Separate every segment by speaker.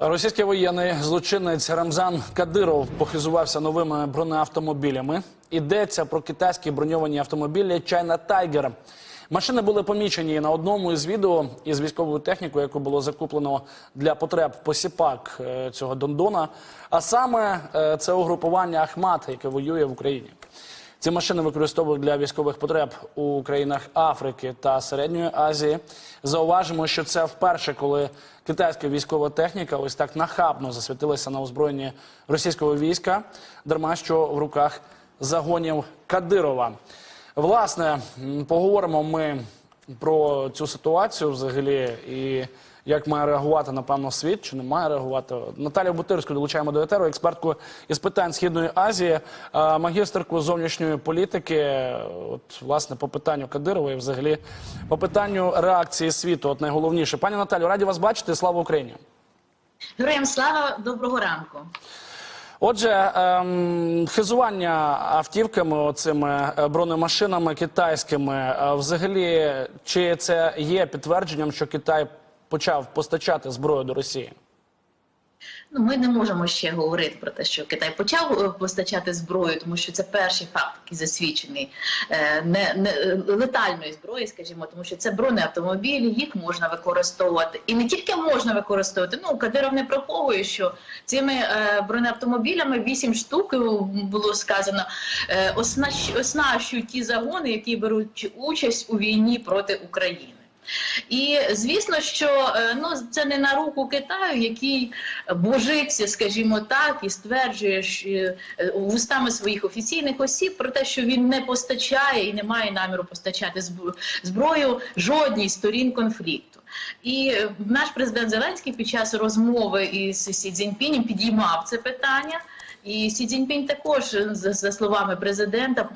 Speaker 1: Російський воєнний злочинець Рамзан Кадиров похизувався новими бронеавтомобілями. Йдеться про китайські броньовані автомобілі Чайна Тайгер. Машини були помічені на одному із відео із військовою технікою, яку було закуплено для потреб посіпак е, цього Дондона. А саме е, це угрупування Ахмат, яке воює в Україні. Ці машини використовують для військових потреб у країнах Африки та Середньої Азії. Зауважимо, що це вперше, коли китайська військова техніка ось так нахабно засвітилася на озброєнні російського війська, дарма що в руках загонів Кадирова. Власне, поговоримо ми про цю ситуацію взагалі і як має реагувати, напевно, світ, чи не має реагувати. Наталію Бутирську долучаємо до етеру, експертку із питань Східної Азії, е, магістерку зовнішньої політики. е, От, власне, по питанню Кадирова і взагалі по питанню реакції світу. От найголовніше. Пані Наталю, раді вас бачити. Слава Україні!
Speaker 2: Героям слава, доброго ранку.
Speaker 1: Отже, ем, хизування автівками, цими бронемашинами китайськими, е, взагалі, чи це є підтвердженням, що Китай почав постачати зброю до Росії?
Speaker 2: Ну, ми не можемо ще говорити про те, що Китай почав е, постачати зброю, тому що це перший факт, який засвідчений е, не, не летальної зброї, скажімо, тому що це бронеавтомобілі, їх можна використовувати, і не тільки можна використовувати. Ну Кадиров не приховує, що цими е, бронеавтомобілями вісім штук було сказано оснащують ті загони, які беруть участь у війні проти України. І звісно, що е, ну це не на руку Китаю, який божиться, скажімо так, і стверджує що, е, вустами своїх офіційних осіб про те, що він не постачає і не має наміру постачати зброю жодній сторін конфлікту. І е, наш президент Зеленський під час розмови із Сі Цзіньпінем підіймав це питання. І Сі Цзіньпінь також, за, словами президента,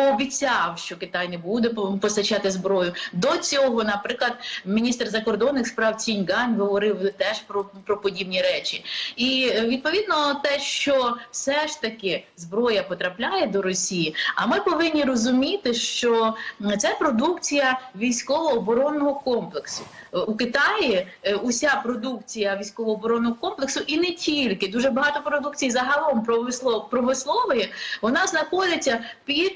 Speaker 2: пообіцяв, що Китай не буде по- постачати зброю. До цього, наприклад, міністр закордонних справ Ціньгань говорив теж про, про подібні речі. І е, відповідно те, що все ж таки зброя потрапляє до Росії, а ми повинні розуміти, що це продукція військово-оборонного комплексу. Е, У Китаї е, уся продукція військово-оборонного комплексу і не тільки дуже багато продукції загалом промисло- промислової, вона знаходиться під,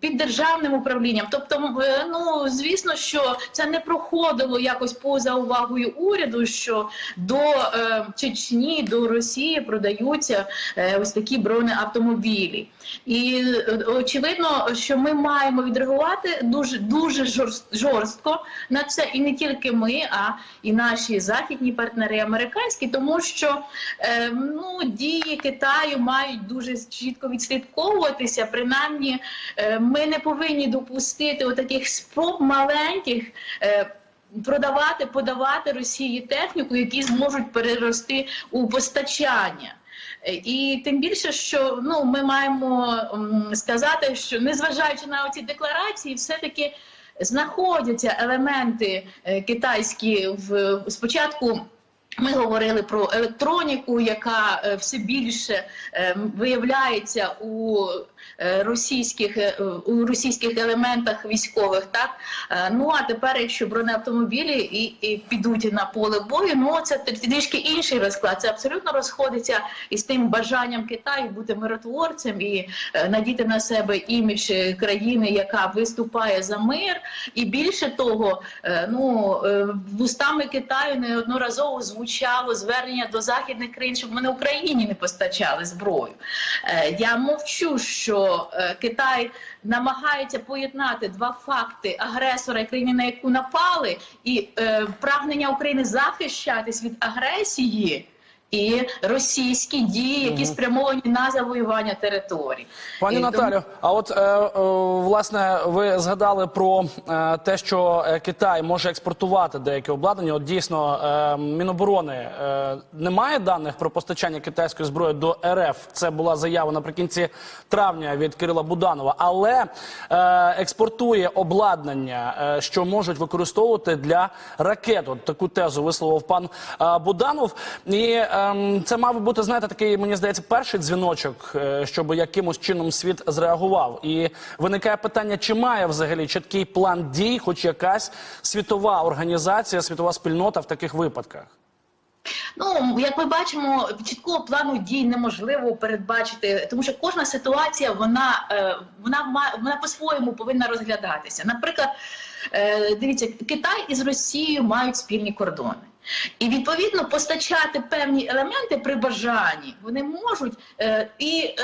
Speaker 2: під державним управлінням. Тобто, е, ну звісно, що це не проходило якось поза увагою уряду, що до е, Чечні, до Росії продаються е, ось такі бронеавтомобілі. І е, очевидно, що ми маємо відреагувати дуже дуже жорстко на це, і не тільки ми, а і наші західні партнери американські, тому що е, ну дії Китаю мають дуже чітко відслідковуватися. Принаймні, е, ми не повинні допустити отаких спроб маленьких. Е, Продавати, подавати Росії техніку, які зможуть перерости у постачання. І тим більше, що ну ми маємо сказати, що незважаючи на ці декларації, все таки знаходяться елементи е, китайські в спочатку. Ми говорили про електроніку, яка все більше виявляється у російських е, у російських елементах військових. Так Е, ну а тепер, якщо бронеавтомобілі і, і підуть на поле бою, ну це трішки інший розклад. Це абсолютно розходиться із тим бажанням Китаю бути миротворцем і е, надіти на себе імідж е, країни, яка виступає за мир. І більше того, е, ну е, вустами Китаю неодноразово звучало звернення до західних країн, щоб на Україні не постачали зброю. Е, Я мовчу, що е, Китай намагається поєднати два факти агресора і країни, на яку напали, і е, прагнення України захищатись від агресії. І російські дії, які спрямовані на завоювання територій,
Speaker 1: Пані
Speaker 2: І тому-
Speaker 1: Наталю, а от е, е, власне ви згадали про е, те, що е, Китай може експортувати деяке обладнання. От дійсно е, Міноборони е, немає даних про постачання китайської зброї до РФ. Це була заява наприкінці травня від Кирила Буданова, але е, експортує обладнання, е, що можуть використовувати для ракет. От таку тезу висловив пан е, Буданов. І ем, це мав бути, знаєте, такий, мені здається, перший дзвіночок, е, щоб якимось чином світ зреагував. І виникає питання, чи має взагалі чіткий план дій, хоч якась світова організація, світова спільнота в таких випадках.
Speaker 2: Ну, як ми бачимо, чіткого плану дій неможливо передбачити, тому що кожна ситуація вона, е, вона, вона по-своєму повинна розглядатися. Наприклад, е, дивіться, Китай із Росією мають спільні кордони. І відповідно постачати певні елементи при бажанні вони можуть е, і.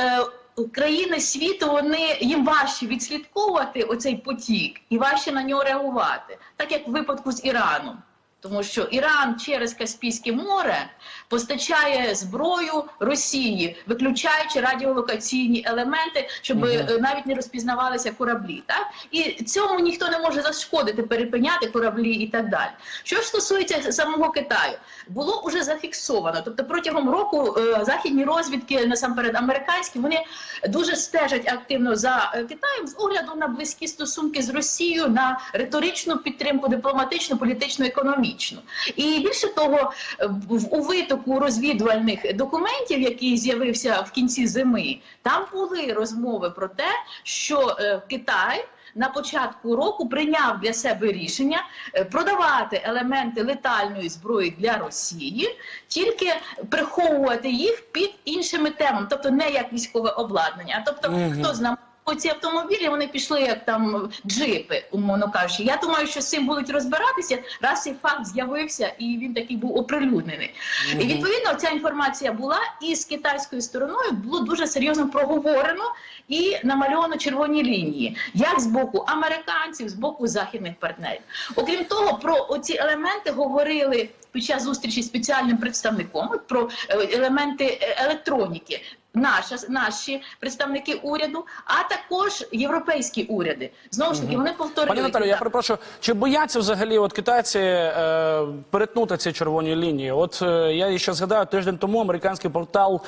Speaker 2: Країни світу вони їм важче відслідковувати оцей потік і важче на нього реагувати, так як в випадку з Іраном. Тому що Іран через Каспійське море постачає зброю Росії, виключаючи радіолокаційні елементи, щоб е, навіть не розпізнавалися кораблі. Так і цьому ніхто не може зашкодити, перепиняти кораблі і так далі. Що ж стосується самого Китаю, було вже зафіксовано. Тобто протягом року е, західні розвідки, насамперед американські, вони дуже стежать активно за е, Китаєм з огляду на близькі стосунки з Росією, на риторичну підтримку, дипломатичну, політичну, економічну. І більше того, е, в- у витоку розвідувальних документів, який з'явився в кінці зими, там були розмови про те, що е, Китай. На початку року прийняв для себе рішення е, продавати елементи летальної зброї для Росії, тільки приховувати їх під іншими темами, тобто не як військове обладнання. А тобто,
Speaker 1: Мгм.
Speaker 2: хто знає. Ці автомобілі вони пішли як там джипи, умовно кажучи. Я думаю, що з цим будуть розбиратися, раз цей факт з'явився і він такий був оприлюднений. І відповідно ця інформація була, і з китайською стороною було дуже серйозно проговорено і намальовано червоні лінії, як з боку американців, з боку західних партнерів. Окрім того, про оці елементи говорили під час зустрічі з спеціальним представником про е, елементи е, електроніки. Наша наші представники уряду, а також європейські уряди. Знову ж таки, вони повторюють
Speaker 1: Пані Наталю, я перепрошую, чи бояться взагалі от китайці е, перетнути ці червоні лінії? От е, я ще згадаю, тиждень тому американський портал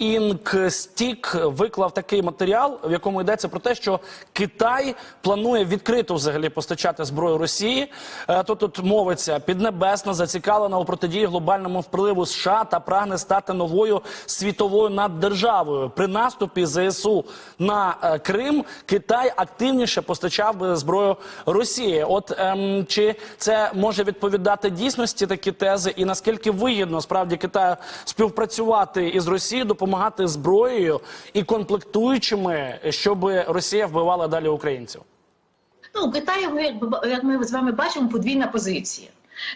Speaker 1: Inkstick виклав такий матеріал, в якому йдеться про те, що Китай планує відкрито взагалі постачати зброю Росії. Е, то тут мовиться піднебесна, зацікавлена у протидії глобальному впливу США та прагне стати новою світовою наддержавою. При наступі ЗСУ на е, Крим Китай активніше постачав би зброю Росії. От ем, чи це може відповідати дійсності такі тези, і наскільки вигідно справді Китаю співпрацювати із Росією, допомагати зброєю і комплектуючими, щоб Росія вбивала далі українців?
Speaker 2: Ну, у Китаю, як ми з вами бачимо, подвійна позиція.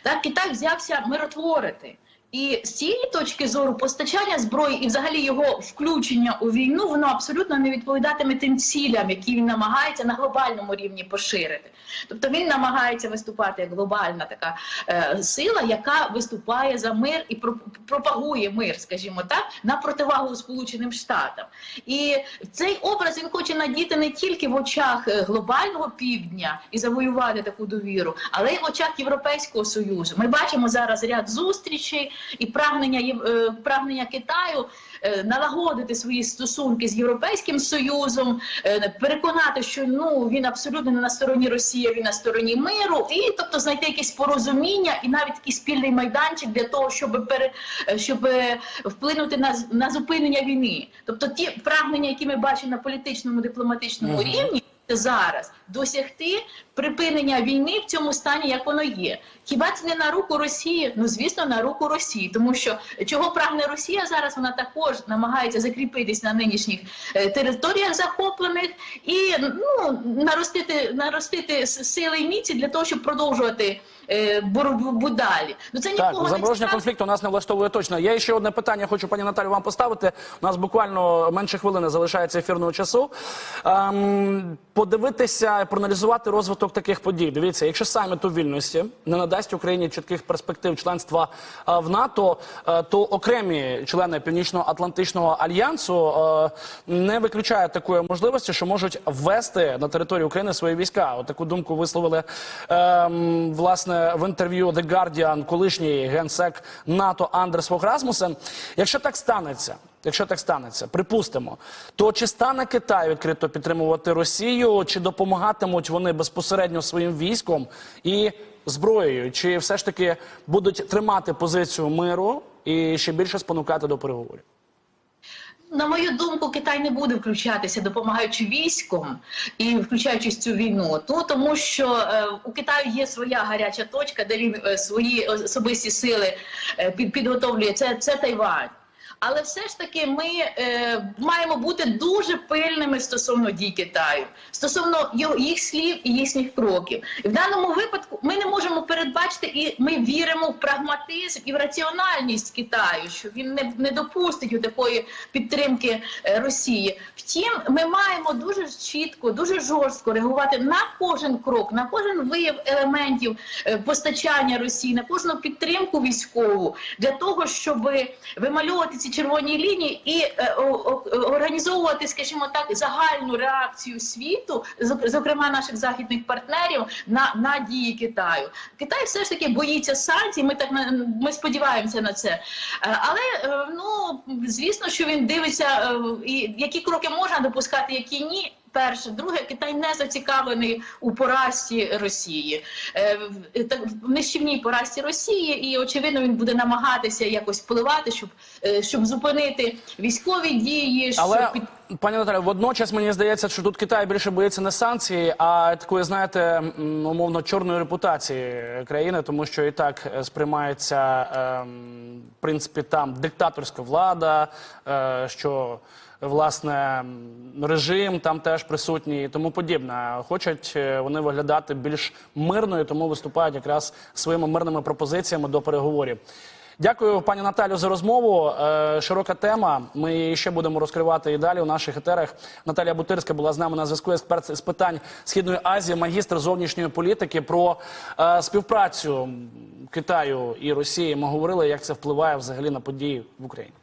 Speaker 2: Так, Китай взявся миротворити. І з цієї точки зору постачання зброї і взагалі його включення у війну воно абсолютно не відповідатиме тим цілям, які він намагається на глобальному рівні поширити. Тобто він намагається виступати як глобальна така е, сила, яка виступає за мир і про- пропагує мир, скажімо так, на противагу Сполученим Штатам. І цей образ він хоче надіти не тільки в очах е, глобального півдня і завоювати таку довіру, але й в очах Європейського союзу. Ми бачимо зараз ряд зустрічей і прагнення е, прагнення Китаю. е, Налагодити свої стосунки з європейським союзом, е, переконати, що ну він абсолютно не на стороні Росії, він на стороні миру, і тобто знайти якесь порозуміння і навіть такий спільний майданчик для того, щоб пере щоб вплинути на на зупинення війни. Тобто ті прагнення, які ми бачимо на політичному дипломатичному
Speaker 1: Мгм.
Speaker 2: рівні. Зараз досягти припинення війни в цьому стані, як воно є. Хіба це не на руку Росії? Ну звісно, на руку Росії, тому що чого прагне Росія зараз? Вона також намагається закріпитись на нинішніх е, територіях захоплених і ну наростити наростити сили і міці для того, щоб продовжувати е, боротьбу далі. Ну це нікого
Speaker 1: Так,
Speaker 2: не
Speaker 1: замороження
Speaker 2: цікавить.
Speaker 1: конфлікту нас не влаштовує точно. Я ще одне питання хочу, пані Наталю, вам поставити. У нас буквально менше хвилини залишається ефірного часу. Ем, подивитися, проаналізувати розвиток таких подій. Дивіться, якщо саміт у вільності не надасть Україні чітких перспектив членства е, в НАТО, е, то окремі члени Північно-Атлантичного альянсу е, не виключають такої можливості, що можуть ввести на територію України свої війська. От таку думку висловили ем, власне в інтерв'ю The Guardian колишній генсек НАТО Андерс Фог Расмусен. Якщо так станеться. Якщо так станеться, припустимо, то чи стане Китай відкрито підтримувати Росію, чи допомагатимуть вони безпосередньо своїм військом і зброєю, чи все ж таки будуть тримати позицію миру і ще більше спонукати до переговорів?
Speaker 2: На мою думку, Китай не буде включатися, допомагаючи військом і включаючись цю війну. Ну тому що е, у Китаю є своя гаряча точка, де він е, свої особисті сили е, під, підготовлює. Це, це Тайвань. Але все ж таки ми е, маємо бути дуже пильними стосовно дій Китаю, стосовно їх слів і їхніх кроків. І в даному випадку ми не можемо передбачити, і ми віримо в прагматизм і в раціональність Китаю, що він не, не допустить у такої підтримки е, Росії. Втім, ми маємо дуже чітко, дуже жорстко реагувати на кожен крок, на кожен вияв елементів е, постачання Росії, на кожну підтримку військову для того, щоб вимальовувати ці червоні лінії і е, організовувати, скажімо так, загальну реакцію світу, зок- зокрема наших західних партнерів, на, на дії Китаю. Китай все ж таки боїться санкцій. Ми так ми сподіваємося на це. Е, Але е, ну звісно, що він дивиться, і які кроки можна допускати, які ні. Перше, друге, Китай не зацікавлений у поразці Росії, Е, в- нищівній поразці Росії, і очевидно він буде намагатися якось впливати, щоб, е, щоб зупинити військові дії, щоб
Speaker 1: Але
Speaker 2: під
Speaker 1: пані Наталі, водночас мені здається, що тут Китай більше боїться не санкцій, а такої, знаєте, умовно чорної репутації країни, тому що і так е, сприймається ем, в принципі там диктаторська влада, е, що власне режим там теж присутній і тому подібне. Хочуть е, вони виглядати більш мирною, тому виступають якраз своїми мирними пропозиціями до переговорів. Дякую, пані Наталю, за розмову. Е, широка тема. Ми її ще будемо розкривати і далі у наших етерах. Наталія Бутирська була з нами на зв'язку. Експерт з питань Східної Азії, магістр зовнішньої політики про е, співпрацю Китаю і Росії. Ми говорили, як це впливає взагалі на події в Україні.